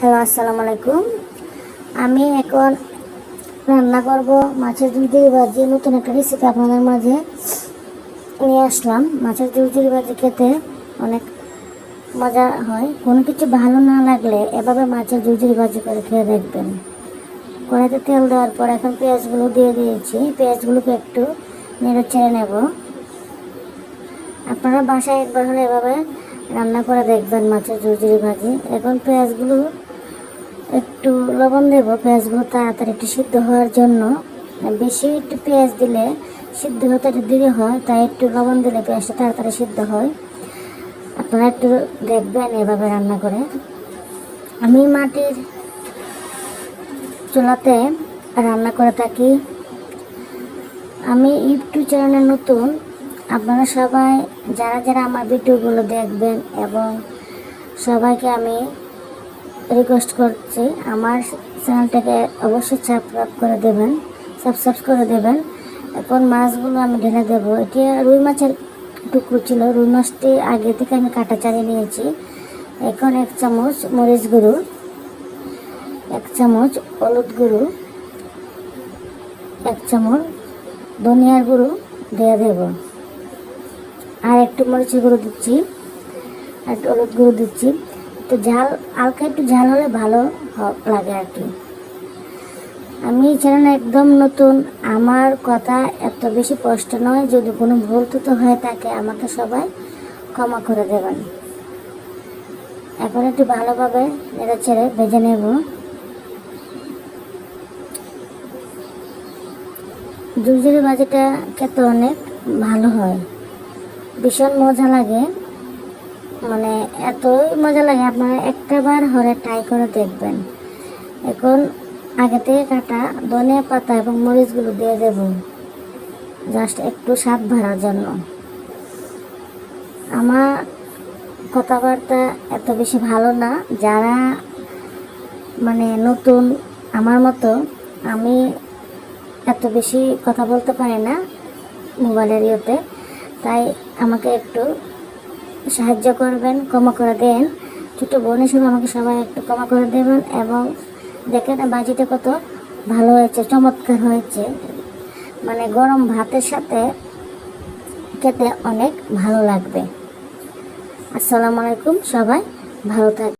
Hello, আসসালামু আলাইকুম। আমি এখন রান্না করব মাছের ঝুলঝুরি ভাজি নতুন একটা রেসিপি আপনাদের মাঝে নিয়ে আসলাম। মাছের ঝুলঝুরি ভাজি খেতে অনেক মজা হয়। কোনো কিছু ভালো না লাগলে এভাবে মাছের ঝুলঝুরি ভাজি করে খেয়ে দেখবেন। কড়াইতে তেল দেওয়ার পর এখন পেঁয়াজগুলো দিয়ে দিয়েছি। পেঁয়াজগুলোকে একটু নেড়ে ছেড়ে নেব। আপনারা বাসায় একবার হলে এভাবে রান্না করে দেখবেন মাছের ঝুরঝুরি ভাজি। এখন পেঁয়াজগুলো একটু লবণ দেবো পেঁয়াজগুলো তাড়াতাড়ি একটু সিদ্ধ হওয়ার জন্য। বেশি একটু পেঁয়াজ দিলে সিদ্ধ হতে একটু দেরি হয়, তাই একটু লবণ দিলে পেঁয়াজটা তাড়াতাড়ি সিদ্ধ হয়। আপনারা একটু দেখবেন এভাবে রান্না করে। আমি মাটির চুলাতে রান্না করে থাকি। আমি ইউটিউব চ্যানেলে নতুন। আপনারা সবাই, যারা যারা আমার ভিডিওগুলো দেখবেন এবং সবাইকে আমি রিকোয়েস্ট করছি, আমার চ্যানেলটাকে অবশ্যই সাবস্ক্রাইব করে দেবেন সাবস্ক্রাইব করে দেবেন। এখন মাছগুলো আমি ঢেলে দেবো। এটি রুই মাছের টুকরো ছিল, রুই মাছটি আগে থেকে আমি কাটা চালিয়ে নিয়েছি। এখন এক চামচ মরিচ গুঁড়ো, এক চামচ হলুদ গুঁড়ো, এক চামচ ধনিয়ার গুঁড়ো দিয়ে দেবো। আর একটু মরিচের গুঁড়ো দিচ্ছি আর একটু হলুদ গুঁড়ো দিচ্ছি। তো ঝাল, হালকা একটু ঝাল হলে ভালো লাগে আর কি। আমি চ্যানেল একদম নতুন, আমার কথা এত বেশি কষ্ট নয়, যদি কোনো ভুল তো হয়ে থাকে আমাকে সবাই ক্ষমা করে দেবেন। এখন একটু ভালোভাবে এটা ছেড়ে ভেজে নেব। ঝুরঝুরি ভাজিটা খেতে অনেক ভালো হয়। ভীষণ মজা লাগে। মানে এতই মজা লাগে, আপনারা একটা বার হরে ট্রাই করে দেখবেন। এখন আগে থেকে কাটা ধনিয়া পাতা এবং মরিচগুলো দিয়ে দেব। জাস্ট একটু স্বাদ বাড়ার জন্য। আমার কথাবার্তা এত বেশি ভালো না, যারা মানে নতুন আমার মতো, আমি এত বেশি কথা বলতে পারি না মোবাইলের ইয়েতে, তাই আমাকে একটু সাহায্য করবেন, ক্ষমা করে দেন। ছোটো বোন হিসেবে আমাকে সবাই একটু ক্ষমা করে দেবেন এবং দেখেন বাজিটা কত ভালো হয়েছে, চমৎকার হয়েছে। মানে গরম ভাতের সাথে খেতে অনেক ভালো লাগবে। আসসালামু আলাইকুম, সবাই ভালো থাকবে